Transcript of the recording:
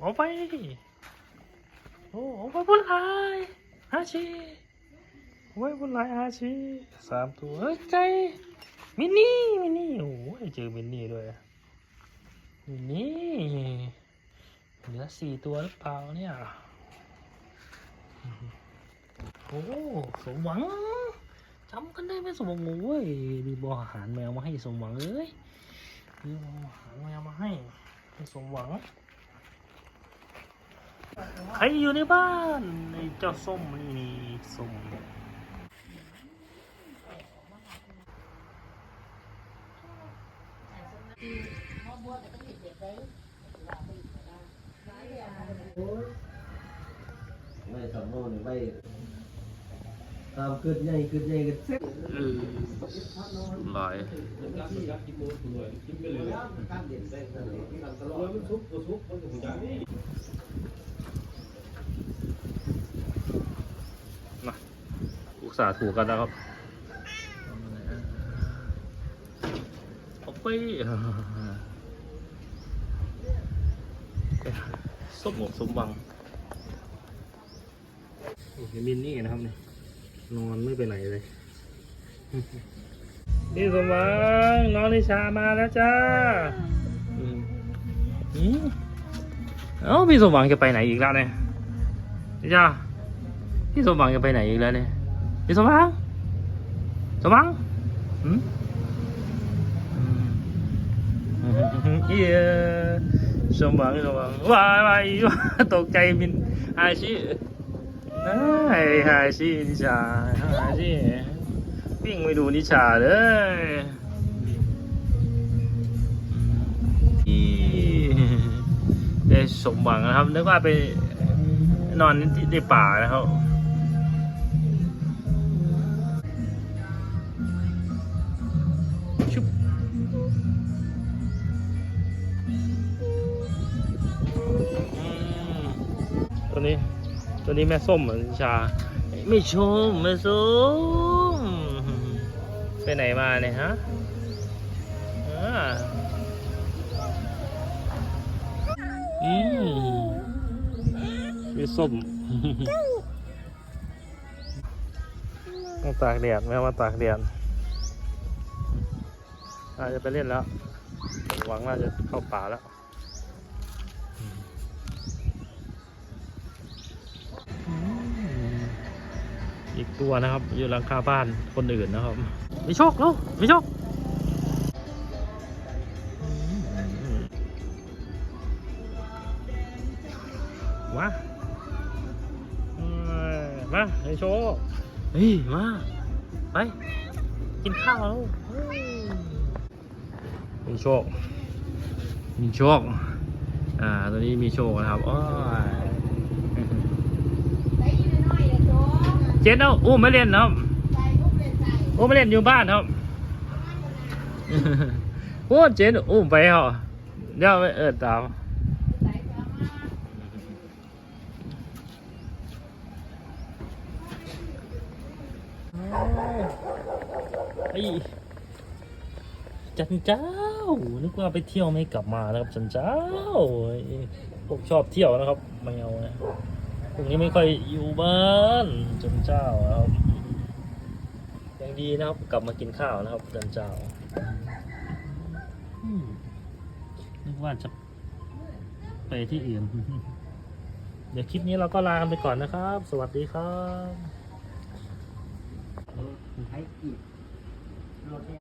เอาไป โอ้เอาไปบุญหลายอาชีเอาไว้บุญหลายอาชีสามตัวเฮ้ยไก่มินนี่มินนี่โอ้ยเจอมินนี่ด้วยมินนี่เหลือสี่ตัวหรือเปล่าเนี่ยโอ้สมหวังจำกันได้ไหมสมหวังโอ้ยมีบออาหารแมวมาให้สมหวังเอ้ยมีบออาหารแมวมาให้ให้สมหวัง ใครอยู่ในบ้านไอ้เจ้าส้มนี่นี่ส้มไม่สำนวนไม่ตามเกิดใหญ่เกิดใหญ่เกิดเซ็ตเออลอยมา สาถูกกันนะครับเอาไปสมหมกสมบังนี่เห็นมินนี่นะครับเนี่ยนอนไม่ไปไหนเลยพี่สมหวังน้องนิชามาแล้วจ้าอืมอืมเอ้าพี่สมหวังจะไปไหนอีกแล้วเนี่ยนิชาพี่สมหวังจะไปไหนอีกแล้วเนี่ย พี่สมหวังสมหวังอืมอือืมเอียสมหวังสมหวังว้ายว้ายว้ายตกใจมินอายชีไอ้อายชีนิชาอายชีวิ่งไปดูนิชาเลยอีได้สมหวังนะครับนึกว่าไปนอนที่ในป่านะครับ ตัวนี้ ตัวนี้แม่ส้มเหมือนชา ไม่ชมไม่ส้มไปไหนมาเนี่ยฮะอืมไม่ส้มต้องตากแดดแม่ว่าตากแดดอาจจะไปเล่นแล้ว หวังว่าจะเข้าป่าแล้ว อีกตัวนะครับ อยู่หลังคาบ้านคนอื่นนะครับมีโชคแล้วมีโชคมามาไอโชคเฮ้ยมาไปกินข้าวแล้วมีโชค มีโชค อ่า ตัวนี้มีโชคนะครับ โอ้ย เจ๊นเอาอู้ไม่เล่นครับอู้ไม่เล่นอยู่บ้านครับโอ้เจ๊นอู้ไปเหรอเดี๋ยวไปเอิดตามไอ้จันเจ้า นึกว่าไปเที่ยวไม่กลับมานะครับจันเจ้าผมชอบเที่ยวนะครับแมวเนี่ย พวกนี้ไม่ค่อยอยู่บ้านจันเจ้าครับยังดีนะครับกลับมากินข้าวนะครับจันเจ้าอืมนึกว่าจะไปที่อื่น เดี๋ยวคลิปนี้เราก็ลากันไปก่อนนะครับ สวัสดีครับใช้กีบรถ